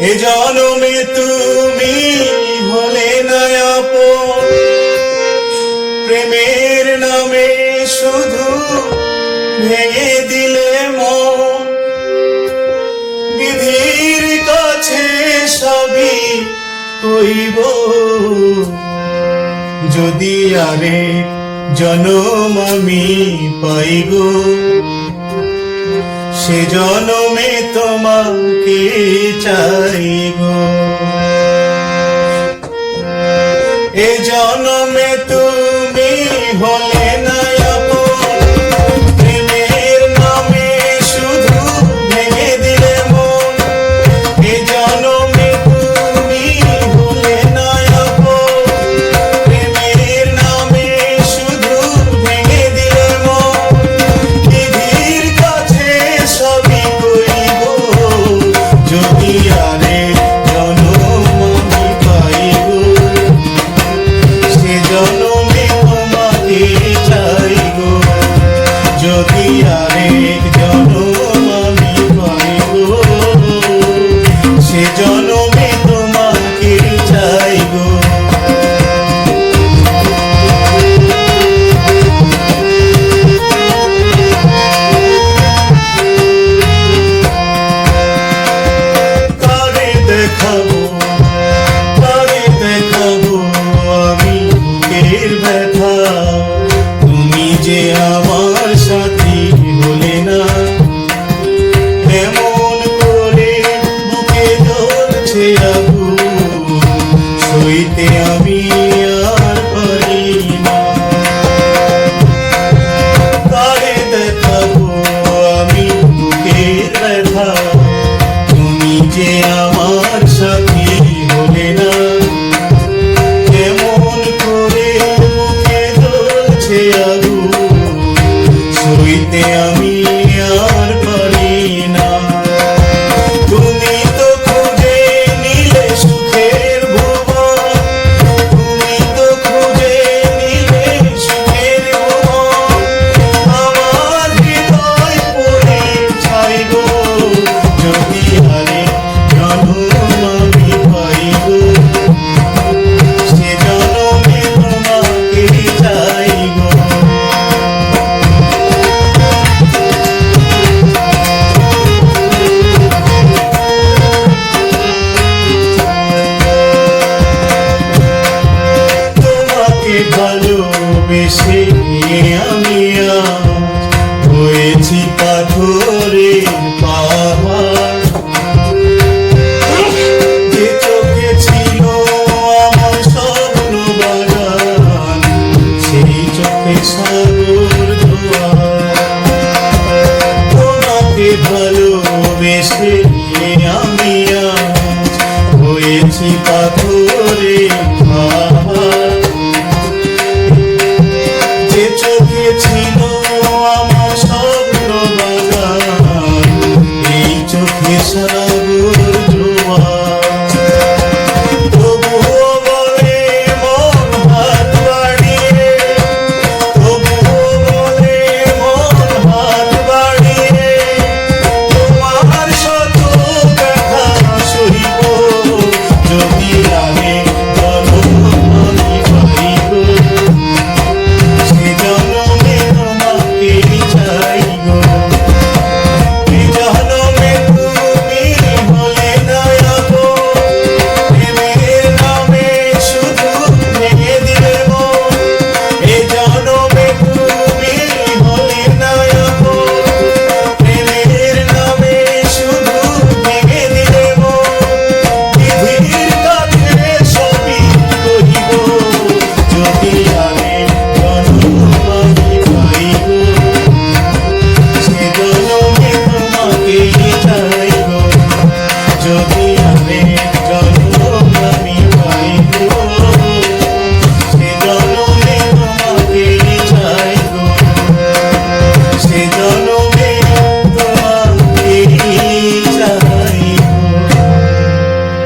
এ জনমে তুমি হলে নয়প প্রেমের নামে শুধু ভেঙে দিলে মন। কাছে সবই কইব। যদি আরে জনম আমি পাইব। সে জনমে তোমাকে চাইব এ জনমে তুমি হলে যে আমার ভালোবেসে আমি হয়েছি পাথরে পাহাড়। যে চোখে ছিল আমার স্বপ্ন বাগান, সেই চোখে সাগর তোমাকে ভালোবেসে আমি হয়েছি পাথরে পাহাড়।